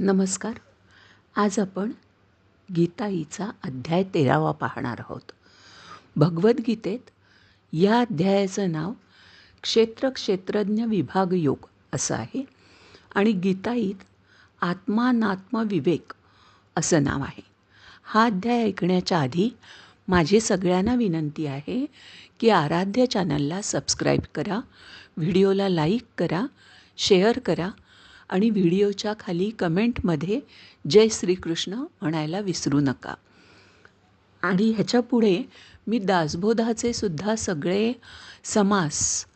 नमस्कार. आज आपण गीताईचा अध्याय तेरावा पाहणार आहोत. भगवद्गीतेत या अध्यायाचं नाव क्षेत्र क्षेत्रज्ञ विभाग योग असं आहे आणि गीताईत आत्मानात्मविवेक असं नाव आहे. हा अध्याय ऐकण्याच्या आधी माझी सगळ्यांना विनंती आहे की आराध्य चॅनलला सबस्क्राईब करा व्हिडिओला लाईक करा शेअर करा आणि व्हिडिओच्या खाली कमेंटमध्ये जय श्रीकृष्ण म्हणायला विसरू नका. आणि ह्याच्या पुढे मी दासबोधाचे सुद्धा सगळे समास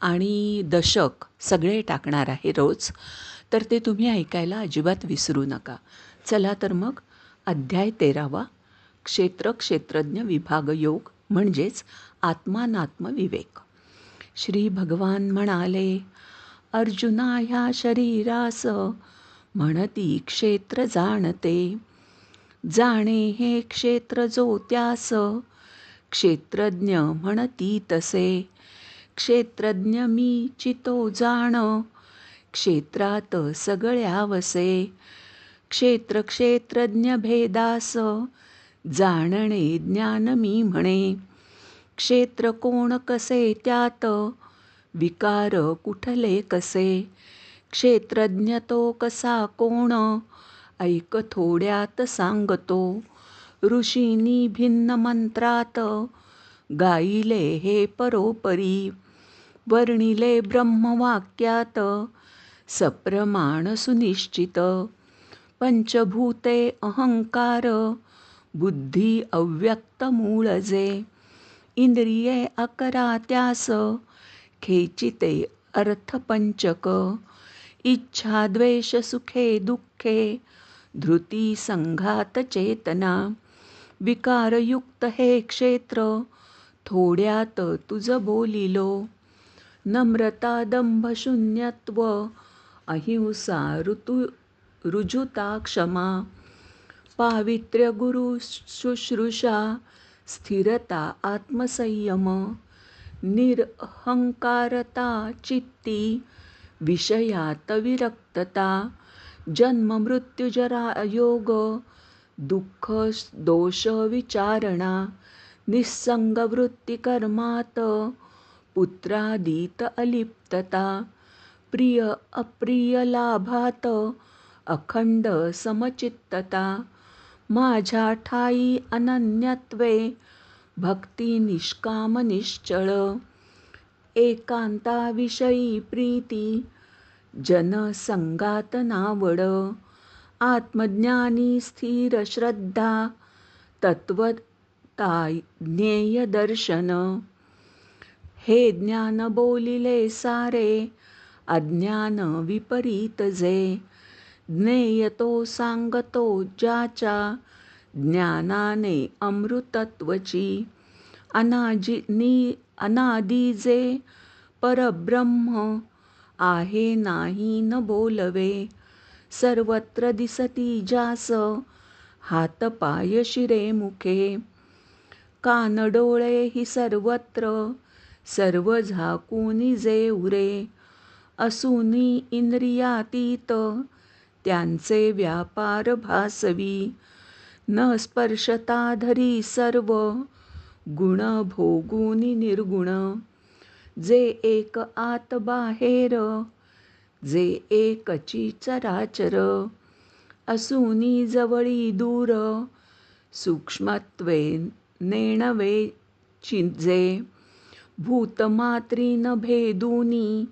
आणि दशक सगळे टाकणार आहे रोज. तर ते तुम्ही ऐकायला अजिबात विसरू नका. चला तर मग अध्याय तेरावा. क्षेत्र क्षेत्रज्ञ विभाग योग म्हणजेच आत्मानात्म विवेक. श्री भगवान म्हणाले अर्जुना ह्या शरीरास म्हणती क्षेत्र जाणते. जाणे हे क्षेत्र जो त्यास. क्षेत्रज्ञ म्हणती तसे. क्षेत्रज्ञ मी चितो जाण. क्षेत्रात सगळ्या वसे क्षेत्र क्षेत्रज्ञ भेदास. जाणणे ज्ञान मी म्हणे. क्षेत्र कोण कसे त्यात? विकार कुठले कसे? क्षेत्रज्ञ तो कसा कोण? ऐक थोड्यात सांगतो. ऋषीनी भिन्न मंत्रात गाईले हे परोपरी वर्णिले ब्रह्मवाक्यात सप्रमाण सुनिश्चित. पंचभूते अहंकार बुद्धी अव्यक्त मूळजे इंद्रिये अकरा त्यास खेचिते अर्थपंचक। इच्छा दुःखे धृती विकारयुक्त हे क्षेत्र थोड्यात तुझ बोलिलो। नम्रता दंभशून्यत्व अहिंसा ऋतु रुजुता क्षमा पावित्र्य गुरु शुश्रूषा स्थिरता आत्मसंयम। निरहंकारता चित्ती विषयात विरक्तता जन्म मृत्युजरा योग दुःख दोष विचारणा निस्संगवृत्तिकर्मात पुत्रादीत अलिप्तता प्रिय अप्रिय लाभात अखंड समचित्तता माझ्या ठाई अनन्यत्वे भक्ती निष्काम निश्चळ. एकांताविषयी प्रीती जनसंगात नावड. आत्मज्ञानी स्थिर श्रद्धा तत्वता ज्ञेय दर्शन. हे ज्ञान बोलिले सारे अज्ञान विपरीत जे. ज्ञेयतो सांगतो ज्याच्या ज्ञानाने अमृतत्वची अनाजी नी अनादी जे परब्रह्म आहे नाही न बोलवे सर्वत्र दिसती जास हात पाय शिरे मुखे. कानडोळे ही सर्वत्र सर्व झाकूनी जे उरे. असूनी इंद्रियातीत त्यांचे व्यापार भासवी न स्पर्शता धरी सर्व गुण भोगुनी निर्गुण. जे एक आत बाहेर जे एकची चराचर. असूनी जवळी दूर सूक्ष्मत्वे नेणवे चिजे. भूतमात्रीन भेदूनी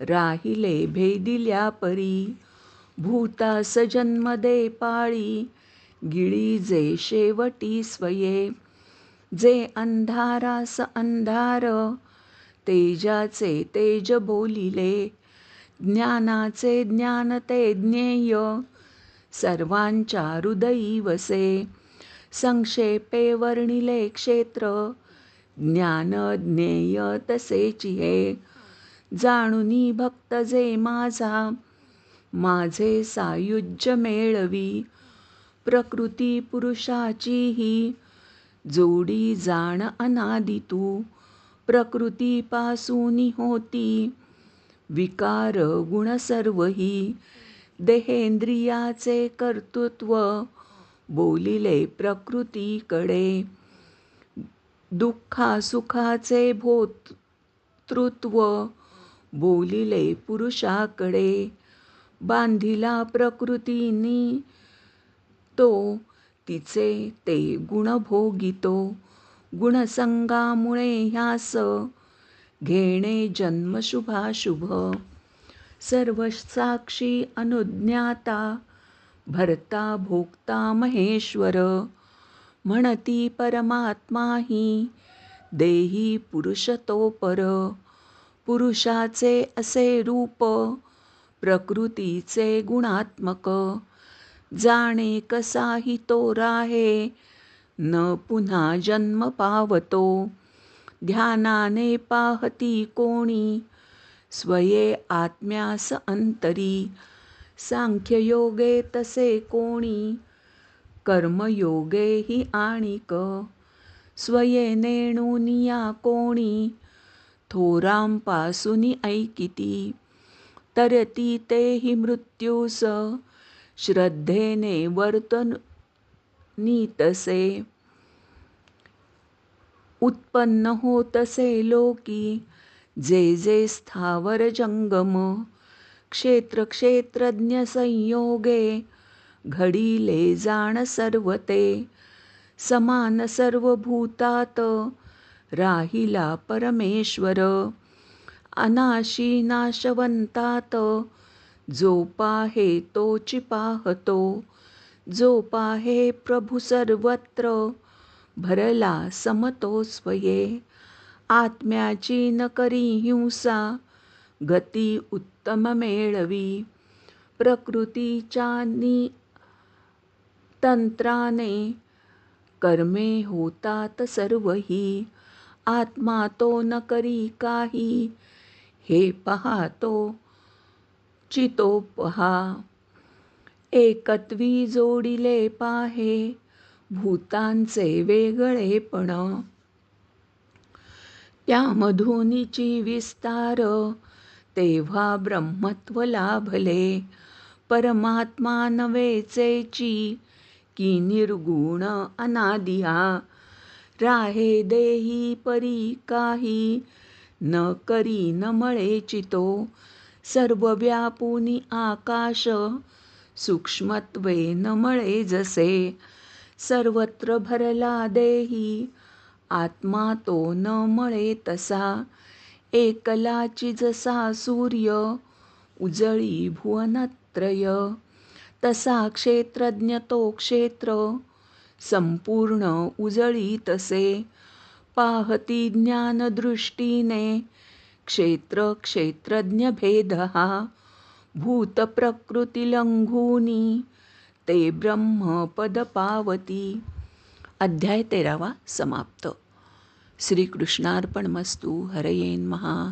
राहिले भेदिल्या परी भूतास जन्मदे पाळी गिळी जे शेवटी स्वये. जे अंधारास अंधार तेजाचे तेज बोलिले. ज्ञानाचे ज्ञान ते ज्ञेय सर्वांच्या हृदयी वसे. संक्षेपे वर्णिले क्षेत्र ज्ञान ज्ञेय तसेची हे. जाणुनी भक्त जे माझा माझे सायुज्य मेळवी. प्रकृती पुरुषाचीही जोडी जाण अनादी तू. प्रकृतीपासून होती. विकार गुण सर्वही. देहेंद्रियाचे कर्तृत्व बोलिले प्रकृतीकडे. दुःखासुखाचे भोतृत्व बोलिले पुरुषाकडे. बांधिला प्रकृतीनी तो तिचे ते गुण भोगितो गुणसंगामुळे ह्यास घेणे जन्म शुभाशुभ सर्व साक्षी अनुज्ञाता भरता भोक्ता महेश्वर. म्हणती परमात्मा ही देही पुरुष तो पर पुरुषाचे असे रूप प्रकृतीचे गुणात्मक. जाणे कसाही तो राहे न पुन्हा जन्म पावतो. ध्यानाने पाहती कोणी स्वये आत्म्यास अंतरी. सांख्ययोगे तसे कोणी कर्मयोगे ही आणिक. स्वये नेणुनिया कोणी थोरांपासून ऐकिती. तरती तेही मृत्यूस श्रद्धेने वर्तन नीतसे उत्पन्न होतसे लोकी. जे जे स्थावर जंगम क्षेत्र क्षेत्रज्ञ संयोगे. घडीले जाण सर्वते समान सर्व भूतात राहिला परमेश्वर अनाशी नाशवंतात. जो पाहे तोची पाहतो जो पाहे प्रभू सर्वत्र भरला समतो स्वये. आत्म्याची न करी हिंसा गती उत्तम मेळवी. प्रकृतीच्या नि तंत्राने कर्मे होतात सर्वही. आत्मा तो न करी काही हे पहातो चितो पहा एकत्वी जोडिले पाहे भूतांचे वेगळेपण. त्यामधूनिची विस्तार तेव्हा ब्रह्मत्व लाभले. परमात्मा नवेचेची की निर्गुण अनादिया. राहे देही परी काही न करी न मळे चितो. सर्वव्यापुनी आकाश सूक्ष्मत्वे न मळे जसे. सर्वत्र भरला देही आत्मा तो न मळे तसा. एकलाची जसा सूर्य उजळी भुवनत्रय. तसा क्षेत्रज्ञ तो क्षेत्र संपूर्ण उजळी तसे. पाहती ज्ञानदृष्टीने क्षेत्र क्षेत्रज्ञ भेद हा भूत प्रकृती लंघूनी ते ब्रह्मपदपावती। अध्याय तेरावा समाप्त। श्रीकृष्णार्पणमस्तू हरयेन महा